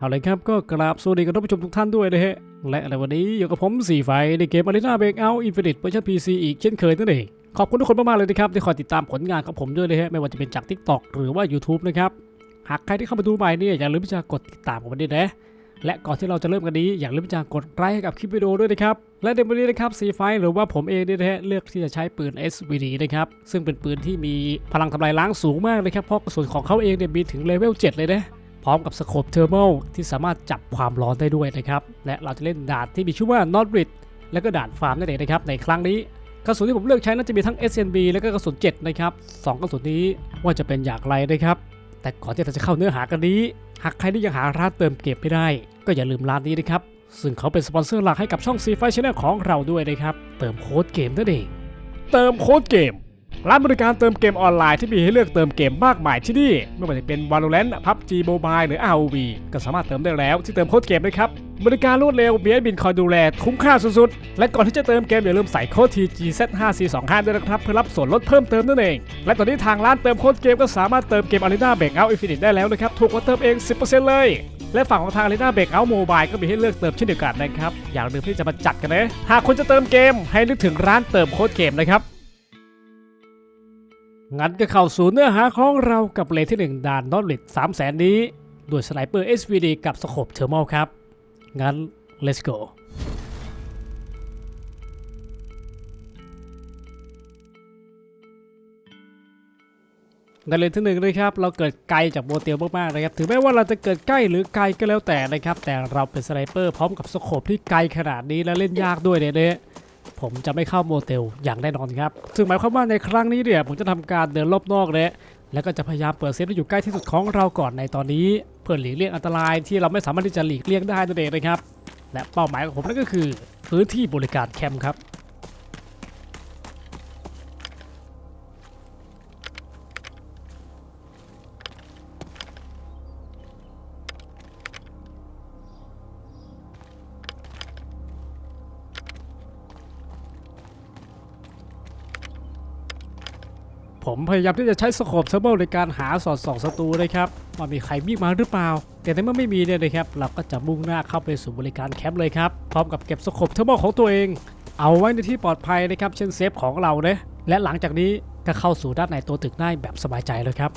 เอาเลยครับก็กราบสวัสดีกับท่านผู้ชมทุกท่านด้วยนะฮะ และในวันนี้อยู่กับผมสีไฟในเกม Arena Breakout Infinite เวอร์ชัน PC อีกเช่นเคยนั่นเองขอบคุณทุกคนมากๆเลยนะครับที่คอยติดตามผลงานของผมด้วยนะฮะไม่ว่าจะเป็นจาก TikTok หรือว่า YouTube นะครับหากใครที่เข้ามาดูใหม่เนี่ยอย่าลืมที่จะกดติดตามผมด้วยนะและก่อนที่เราจะเริ่มกันนี้อย่าลืมจะกดไลค์ให้กับคลิปวิดีโอด้วยนะครับ และในวันนี้นะครับซีไฟหรือว่าผมเองเนี่ยนะฮะเลือกที่จะใช้ปืน SVD นะครับ ซึ่งเป็นปืนที่มีพลังทำลายล้างสูงมากเลยครับเพราะกระสุนของเขาเองเนี่ยมีถึงเลเวล7เลยนะ พร้อมกับสโคปเทอร์โมที่สามารถจับความร้อนได้ด้วยนะครับ และเราจะเล่นด่านที่มีชื่อว่า n o t r i d และก็ด่านฟาร์มนั่นเองนะครับในครั้งนี้กระสุนที่ผมเลือกใช้น่าจะมีทั้ง SNB และก็กระสุน7นะครับสองกระสุนนี้ว่าจะเป็นอย่างไรนะครับ แต่ก่อนที่เราจะเข้าเนื้อหากันนี้ หากใครที่ยังหาร้านเติมเก็บไม่ได้ ก็อย่าลืมร้านนี้นะครับซึ่งเขาเป็นสปอนเซอร์หลักให้กับช่อง c ีไฟชแนลของเราด้วยนะครับ เติมโค้ดเกมนั่นเอง เติมโค้ดเกม ร้านบริการเติมเกมออนไลน์ที่มีให้เลือกเติมเกมมากมายที่นี่ ไม่ว่าจะเป็น Valorant PUBG Mobile หรือ ROV ก็สามารถเติมได้แล้วที่เติมโค้ดเกมนะครับ บริการรวดเร็วมีแอดมินคอยดูแลคุ้มค่าสุดๆ และก่อนที่จะเติมเกมอย่าลืมใส่โค้ด TGZ5425 ด้วยนะครับ เพื่อรับส่วนลดเพิ่มเติมนั่นเอง และตอนนี้ทางร้านเติมโค้ดเกมก็สามารถเติมเกม Arena Breakout Infinite ได้แล้วนะครับถูกกว่าเติมเอง 10%เลยและฝั่งของทาง Arena Breakout Mobile ก็มีให้เลือกเติมเช่นเดียวกันนะครับ อย่าลืมที่จะมาจัดกันนะ หากคุณจะเติมเกมให้นึกถึงร้านเติมโค้ดเกมนะครับ งั้นก็เข้าสู่เนื้อหาของเรากับเลนที่ 1 ด่านนอตเลิด3แสนนี้ ด้วยสไนเปอร์ SVD กับสโคปเทอร์มอลครับ งั้น let's go ในเลนที่หนึ่งนะครับเราเกิดไกลจากโมเตลมากๆนะครับถึงแม้ว่าเราจะเกิดใกล้หรือไกลก็แล้วแต่นะครับแต่เราเป็นสไนเปอร์พร้อมกับสโคปที่ไกลขนาดนี้และเล่นยากด้วยเนี่ย ผมจะไม่เข้าโมเตลอย่างแน่นอนครับซึ่งหมายความว่าในครั้งนี้เนี่ยผมจะทำการเดินรอบนอกเลยแล้วก็จะพยายามเปิดเซฟที่อยู่ใกล้ที่สุดของเราก่อนในตอนนี้ เพื่อหลีกเลี่ยงอันตรายที่เราไม่สามารถที่จะหลีกเลี่ยงได้นั่นเองนะครับ และเป้าหมายของผมนั่นก็คือพื้นที่บริการแคมป์ครับ ผมพยายามที่จะใช้สโคปเทอร์เบในการหาสอดส่องศัตรูนะครับว่ามีใครวิ่งมาหรือเปล่า แต่ในเมื่อไม่มีเนี่ยนะครับเราก็จะมุ่งหน้าเข้าไปสู่บริการแคมป์เลยครับพร้อมกับเก็บสโคปเทอร์เบของตัวเอง เอาไว้ในที่ปลอดภัยนะครับเช่นเซฟของเราเนะและหลังจากนี้ก็เข้าสู่ด้านในตัวตึกได้แบบสบายใจเลยครับ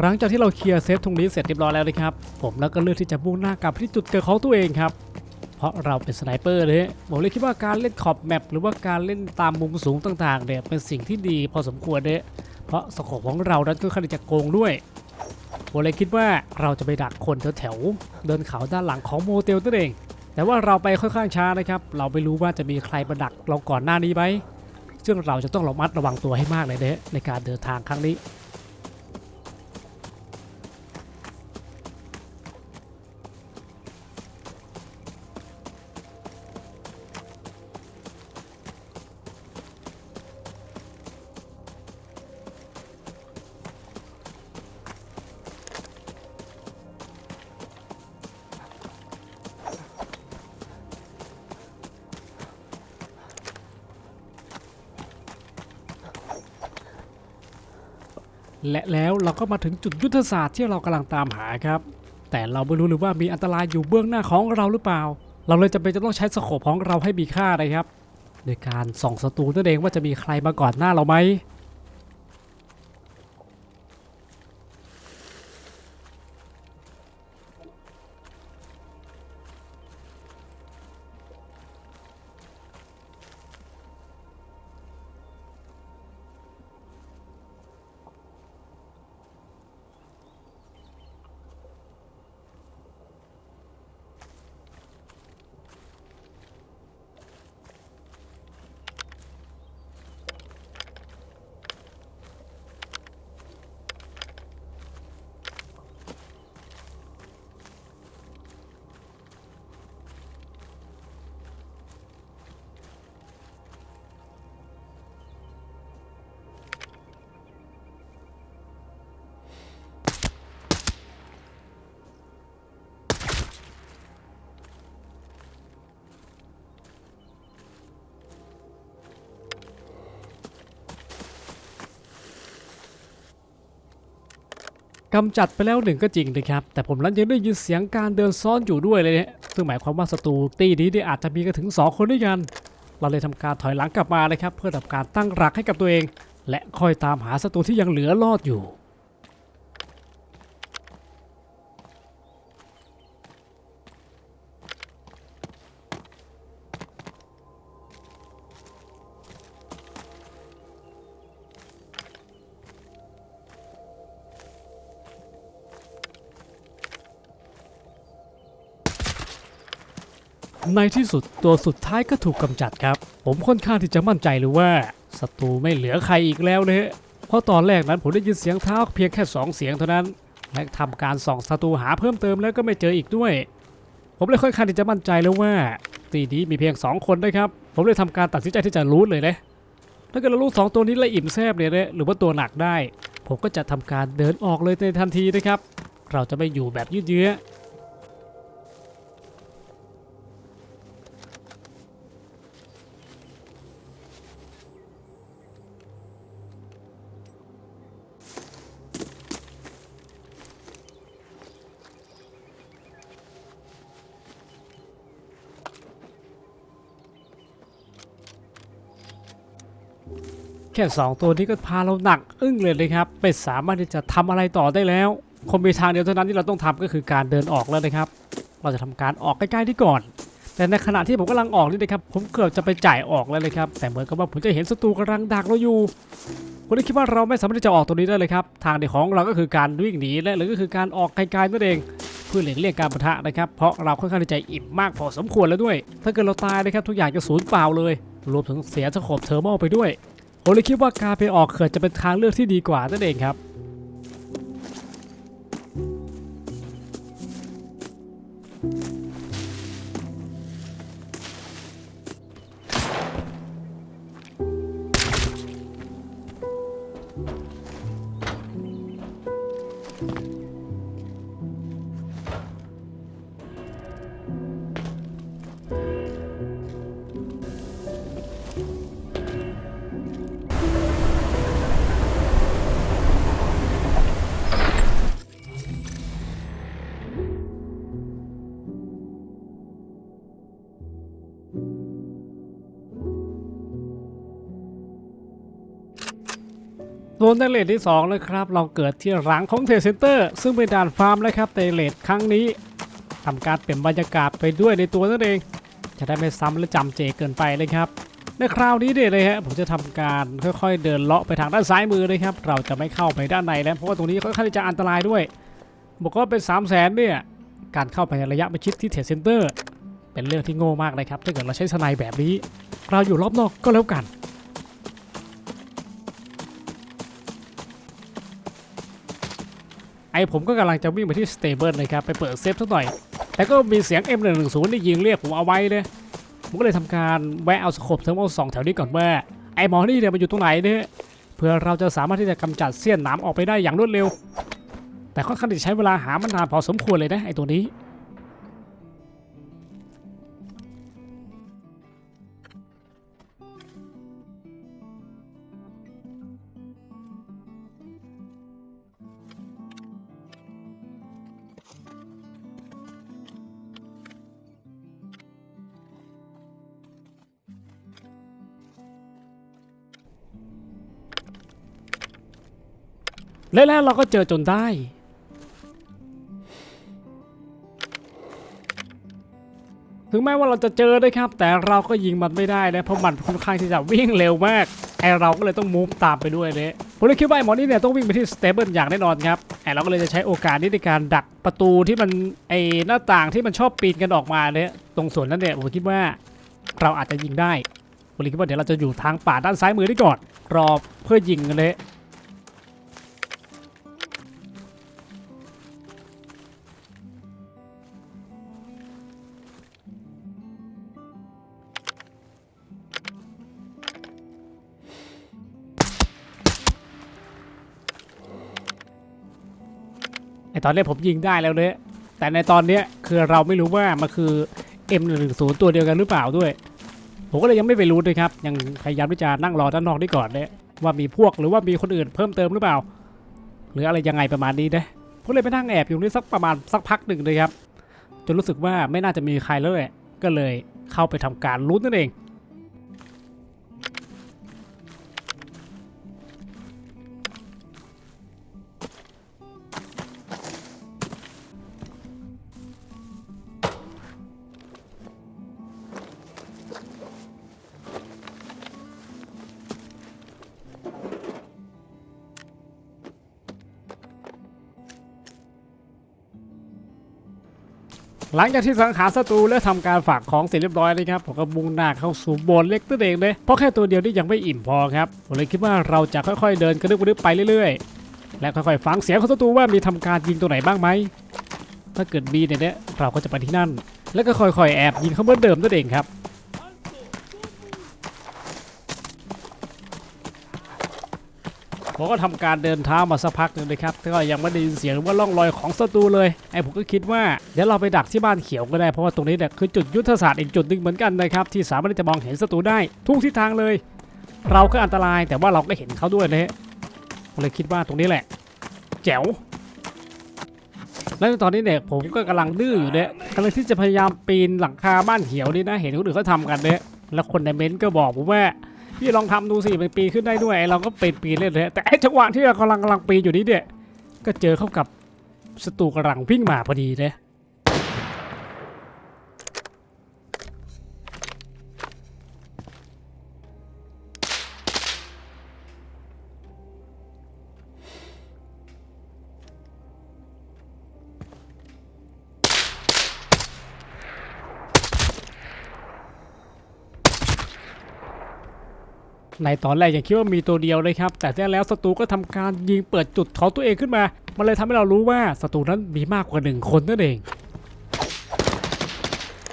หลังจากที่เราเคลียร์เซฟตรงนี้เสร็จเรียบร้อยแล้วนะครับ ผมแล้วก็เลือกที่จะมุ่งหน้ากลับที่จุดเกิดของตัวเองครับ เพราะเราเป็นสไนเปอร์เลยผมเลยคิดว่าการเล่นขอบแมปหรือว่าการเล่นตามมุมสูงต่างๆเนี่ยเป็นสิ่งที่ดีพอสมควรเลยเพราะสโคปของเรานั้นก็ค่อนข้างจะโกงด้วยผมเลยคิดว่าเราจะไปดักคนแถวๆเดินเขาด้านหลังของโมเตลนั่นเอง แต่ว่าเราไปค่อนข้างช้านะครับ เราไม่รู้ว่าจะมีใครมาดักเราก่อนหน้านี้ไหมซึ่งเราจะต้องระมัดระวังตัวให้มากเลยนะในการเดินทางครั้งนี้ และแล้วเราก็มาถึงจุดยุทธศาสตร์ที่เรากำลังตามหาครับ แต่เราไม่รู้เลยว่ามีอันตรายอยู่เบื้องหน้าของเราหรือเปล่า เราเลยจำเป็นจะต้องใช้สโคปของเราให้มีค่านะครับโดยการส่องศัตรูนั่นเองว่าจะมีใครมาก่อนหน้าเราไหม กำจัดไปแล้วหนึ่งก็จริงนะครับ แต่ผมนั้นยังได้ยินเสียงการเดินซ้อนอยู่ด้วยเลยเนี่ยซึ่งหมายความว่าศัตรูตีนี้เนี่ยอาจจะมีกันถึง 2 คนด้วยกัน เราเลยทำการถอยหลังกลับมาเลยครับ เพื่อทำการตั้งหลักให้กับตัวเอง และคอยตามหาศัตรูที่ยังเหลือรอดอยู่ ในที่สุดตัวสุดท้ายก็ถูกกำจัดครับ ผมค่อนข้างที่จะมั่นใจเลยว่าศัตรูไม่เหลือใครอีกแล้วเลยเพราะตอนแรกนั้นผมได้ยินเสียงเท้าเพียงแค่สองเสียงเท่านั้น และทำการส่องศัตรูหาเพิ่มเติมแล้วก็ไม่เจออีกด้วย ผมเลยค่อนข้างที่จะมั่นใจแล้วว่าตีนี้มีเพียงสองคนนะครับ ผมเลยทำการตัดสินใจที่จะรู้เลยนะถ้าเกิดเรารู้สองตัวนี้และอิ่มแซบเนี่ยนะหรือว่าตัวหนักได้ ผมก็จะทำการเดินออกเลยในทันทีนะครับ เราจะไม่อยู่แบบยืดเยื้อ แค่สองตัวนี้ก็พาเราหนักอึ้งเลยนะครับไม่สามารถที่จะทำอะไรต่อได้แล้วคงมีทางเดียวเท่านั้นที่เราต้องทำก็คือการเดินออกแล้วนะครับ เราจะทำการออกใกล้ๆที่ก่อน แต่ในขณะที่ผมกำลังออกนี่นะครับ ผมเกือบจะไปจ่ายออกแล้วเลยครับแต่เหมือนกับว่าผมจะเห็นศัตรูกำลังดักเราอยู่ผมเลยคิดว่าเราไม่สามารถที่จะออกตัวนี้ได้เลยครับทางเดียวของเราก็คือการวิ่งหนีและหรือก็คือการออกไกลๆนั่นเองเพื่อหลีกเลี่ยงการปะทะนะครับเพราะเราค่อนข้างที่จอิ่มมากพอสมควรแล้วด้วย ถ้าเกิดเราตายนะครับทุกอย่างจะสูญเปล่าเลย รวมถึงเสียสโคปเทอร์โมไปด้วย ผมเลยคิดว่าการไปออกเขื่อนจะเป็นทางเลือกที่ดีกว่านั่นเองครับ โซนในเลทที่2นะครับเราเกิดที่หลังของเทเซนเตอร์ ซึ่งเป็นด่านฟาร์มนะครับในเลทครั้งนี้ทำการเปลี่ยนบรรยากาศไปด้วยในตัวนั่นเอง จะได้ไม่ซ้ำและจำเจเกินไปเลยครับในคราวนี้เนี่ยเลยฮะผมจะทำการค่อยๆ เดินเลาะไปทางด้านซ้ายมือเลยครับ เราจะไม่เข้าไปด้านในแล้วเพราะว่าตรงนี้ค่อนข้างจะอันตรายด้วย บอกว่าเป็น 3 0 0แสนเนี่ยการเข้าไปในระยะประชิดที่เทรดเซ็นเตอร์เป็นเรื่องที่โง่มากเลยครับถ้าเกิดเราใช้สไนแบบนี้ เราอยู่รอบนอกก็แล้วกัน อผมก็กำลังจะวิ่งไปที่สเตเบิลนะครับไปเปิดเซฟสักหน่อย แต่ก็มีเสียง M110 ได้ยิงเรียกผมเอาไว้เลยผมก็เลยทำการแวะเอาสโคปเทอร์โมสองแถวนี้ก่อนว่าไอหมอนี่เนี่ยมันอยู่ตรงไหนเนี่ยเพื่อเราจะสามารถที่จะกำจัดเสี้ยนหนามออกไปได้อย่างรวดเร็ว แต่ค่อนข้างที่จะใช้เวลาหามันนานพอสมควรเลยนะไอตัวนี้ และแล้วเราก็เจอจนได้ ถึงแม้ว่าเราจะเจอนะครับ แต่เราก็ยิงมันไม่ได้นะเพราะมันค่อนข้างที่จะวิ่งเร็วมากไอเราก็เลยต้องมูฟตามไปด้วยเลยผมเลยคิดว่าไอหมอนี่เนี่ยต้องวิ่งไปที่สเตเบิลอย่างแน่นอนครับไอเราก็เลยจะใช้โอกาสนี้ในการดักประตูที่มันไอหน้าต่างที่มันชอบปีนกันออกมาเนี่ยตรงส่วนนั้นเนี่ยผมคิดว่าเราอาจจะยิงได้ผมเลยคิดว่าเดี๋ยวเราจะอยู่ทางป่าด้านซ้ายมือนี่ก่อนรอเพื่อยิงกันเลย ไอตอนนี้ผมยิงได้แล้วเนี่ยแต่ในตอนเนี้ยคือเราไม่รู้ว่ามันคือ M110 ตัวเดียวกันหรือเปล่าด้วย ผมก็เลยยังไม่ไปรู้ด้วยครับ ยังพยายามที่จะนั่งรอด้านนอกนี่ก่อนเนี่ยว่ามีพวกหรือว่ามีคนอื่นเพิ่มเติมหรือเปล่า หรืออะไรยังไงประมาณนี้นะผมเลยไปนั่งแอบอยู่นี่สักประมาณสักพักหนึ่งเลยครับจนรู้สึกว่าไม่น่าจะมีใครแล้วแหละก็เลยเข้าไปทำการลุ้นนั่นเอง หลังจากที่สังหารศัตรูและทำการฝากของเสร็จเรียบร้อยเลยครับผมก็มุ่งหน้าเข้าสู่โบนเล็กตัวเองเลยเพราะแค่ตัวเดียวนี่ยังไม่อิ่มพอครับผมเลยคิดว่าเราจะค่อยๆเดินกระดึบกระดึบไปเรื่อยๆ และค่อยๆฟังเสียงของศัตรูว่ามีทำการยิงตัวไหนบ้างไหมถ้าเกิดมีเนี่ยเนี่ยเราก็จะไปที่นั่น แล้วก็ค่อยๆแอบยิงเขาเหมือนเดิมตัวเองครับ ผมก็ทำการเดินเท้ามาสักพักหนึ่งเลยครับแต่ก็ยังไม่ได้ยินเสียงหรือว่าร่องรอยของศัตรูเลยไอ้ผมก็คิดว่าเดี๋ยวเราไปดักที่บ้านเขียวก็ได้เพราะว่าตรงนี้เนี่ยคือจุดยุทธศาสตร์อีกจุดหนึ่งเหมือนกันนะครับที่สามารถจะมองเห็นศัตรูได้ทุกทิศทางเลย เราก็อันตรายแต่ว่าเราก็เห็นเขาด้วยนะฮะผมเลยคิดว่าตรงนี้แหละ แจ๋วแล้วตอนนี้เนี่ยผมก็กำลังดื้ออยู่เนี่ยกำลังที่จะพยายามปีนหลังคาบ้านเขียวนี่นะเห็นคนอื่นเขาทำกันเนี่ยแล้วคนในเม้นต์ก็บอกผมว่า พี่ลองทำดูสิมันปีนขึ้นได้ด้วยเราก็ปีนปีนเล่นเลยแต่ไอ้จังหวะที่เรากำลังกำลังปีนอยู่นี้เนี่ยก็เจอเข้ากับศัตรูกำลังวิ่งมาพอดีเลย ในตอนแรกยังคิดว่ามีตัวเดียวเลยครับ แต่แล้วศัตรูก็ทำการยิงเปิดจุดของตัวเองขึ้นมา มันเลยทำให้เรารู้ว่าศัตรูนั้นมีมากกว่าหนึ่งคนนั่นเอง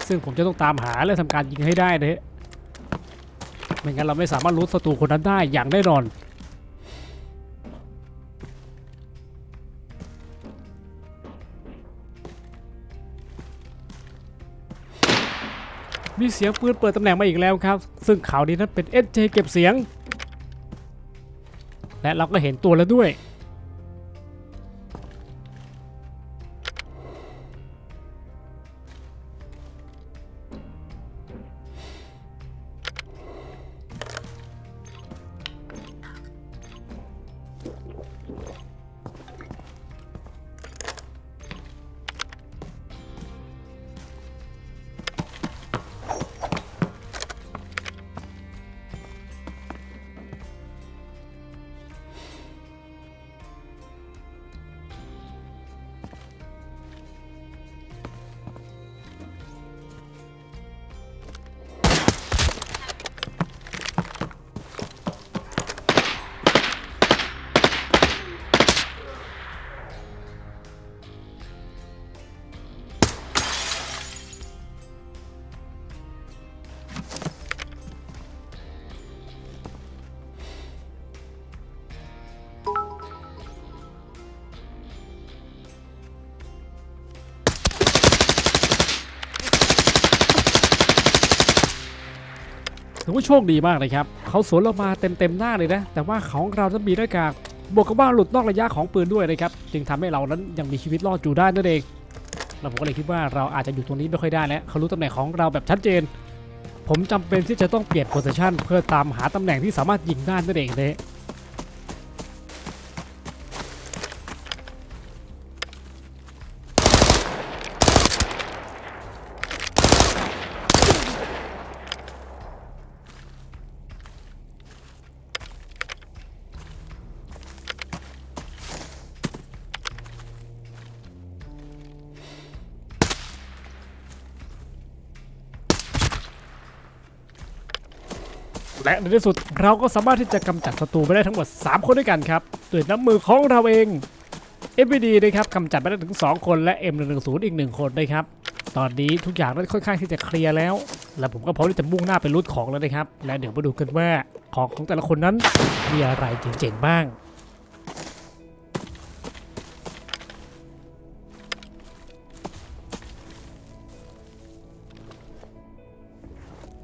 ซึ่งผมจะต้องตามหาและทำการยิงให้ได้นะฮะไม่งั้นเราไม่สามารถรู้ศัตรูคนนั้นได้อย่างแน่นอน มีเสียงปืนเปิดตำแหน่งมาอีกแล้วครับ ซึ่งข่าวนี้นั้นเป็น SJ เก็บเสียง และเราก็เห็นตัวแล้วด้วย อว่าโชคดีมากเลยครับเขาสวนเรามาเต็มเต็มๆหน้าเลยนะ แต่ว่าของเรานั้นมีหน้ากากบวกกับว่าหลุดนอกระยะของปืนด้วยนะครับจึงทำให้เรานั้นยังมีชีวิตรอดอยู่ได้นั่นเองเราผมก็เลยคิดว่าเราอาจจะอยู่ตรงนี้ไม่ค่อยได้แล้วเขารู้ตำแหน่งของเราแบบชัดเจน ผมจำเป็นที่จะต้องเปลี่ยนโพสิชันเพื่อตามหาตำแหน่งที่สามารถยิงได้นั่นเองเลย และในที่สุดเราก็สามารถที่จะกำจัดศัตรูไปได้ทั้งหมด 3 คนด้วยกันครับด้วยน้ำมือของเราเอง FBD นะครับกำจัดไปได้ถึง 2 คนและ M110 อีก 1 คนนะครับ ตอนนี้ทุกอย่างนั้นค่อนข้างที่จะเคลียร์แล้ว และผมก็พร้อมที่จะมุ่งหน้าไปรูดของแล้วนะครับ และเดี๋ยวมาดูกันว่าของของแต่ละคนนั้นมีอะไรเจ๋งๆบ้าง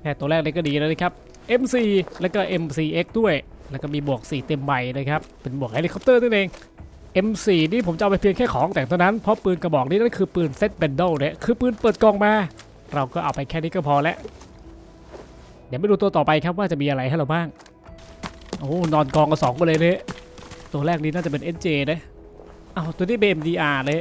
แค่ตัวแรกเลยก็ดีแล้วนะครับ MC แล้วก็ MCX ด้วย แล้วก็มีบวก 4 เต็มใบนะครับ เป็นบวกเฮลิคอปเตอร์นั่นเอง M4 นี่ผมจะเอาไปเพียงแค่ของแต่งเท่านั้น เพราะปืนกระบอกนี้นั่นคือปืนเซตเบนโดเนี่ยคือปืนเปิดกล่องมา เราก็เอาไปแค่นี้ก็พอแล้ว เดี๋ยวไปดูตัวต่อไปครับว่าจะมีอะไรให้เราบ้าง โอ้นอนกองกันสองคนเลยเนี่ยตัวแรกนี้น่าจะเป็น SJ นะเอาตัวนี้เป็น MDR เลย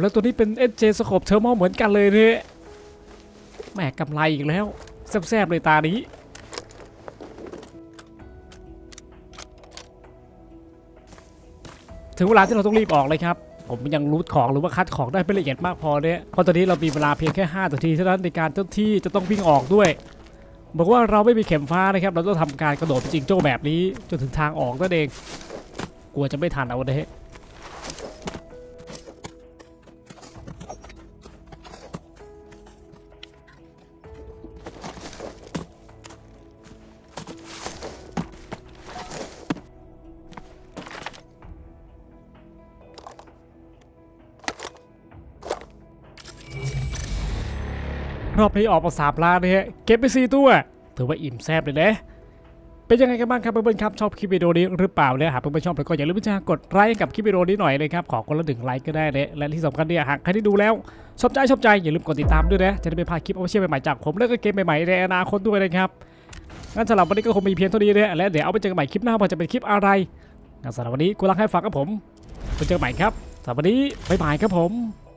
แล้วตัวนี้เป็น SJ สโคปเทอร์โมเหมือนกันเลยเนี่ยแหมกำไรอีกแล้ว แซ่บๆเลยตานี้ ถึงเวลาที่เราต้องรีบออกเลยครับ ผมยังรูทของหรือว่าคัดของได้ไม่ละเอียดมากพอเนี่ยเพราะตอนนี้เรามีเวลาเพียงแค่5นาทีเท่านั้นในการเจ้าที่จะต้องวิ่งออกด้วย บอกว่าเราไม่มีเข็มฟ้านะครับ เราต้องทำการกระโดดเป็นจิงโจ้แบบนี้จนถึงทางออกนั่นเอง กลัวจะไม่ทันเอาเด้ รอบนี้ออกมาสามล้านนะฮะเก็บไปสี่ตัวถือว่าอิ่มแซ่บเลยนะเป็นยังไงกันบ้างครับเพื่อนๆครับชอบคลิปวิดีโอนี้หรือเปล่าเนี่ยหากเพื่อนๆชอบแล้วก็อย่าลืมจะกดไลค์ให้กับคลิปวิดีโอนี้หน่อยนะครับขอคนละหนึ่งไลค์ก็ได้เลยและที่สำคัญเนี่ยหากใครที่ดูแล้วชอบใจชอบใจอย่าลืมกดติดตามด้วยนะจะได้ไม่พลาดคลิปเอาเชื่อใหม่ๆจากผมแล้วก็เกมใหม่ๆในอนาคตด้วยนะครับงั้นสำหรับวันนี้ก็คงมีเพียงเท่านี้เนะและเดี๋ยวเอาไปเจอกันใหม่คลิปหน้าว่าจะเป็นคลิปอะไรงั้นสำหรับวันนี้กูรักให้ฝากกับผมไปเจอกันใหม่ครับสำหรับวันนี้บ๊ายบายครับผม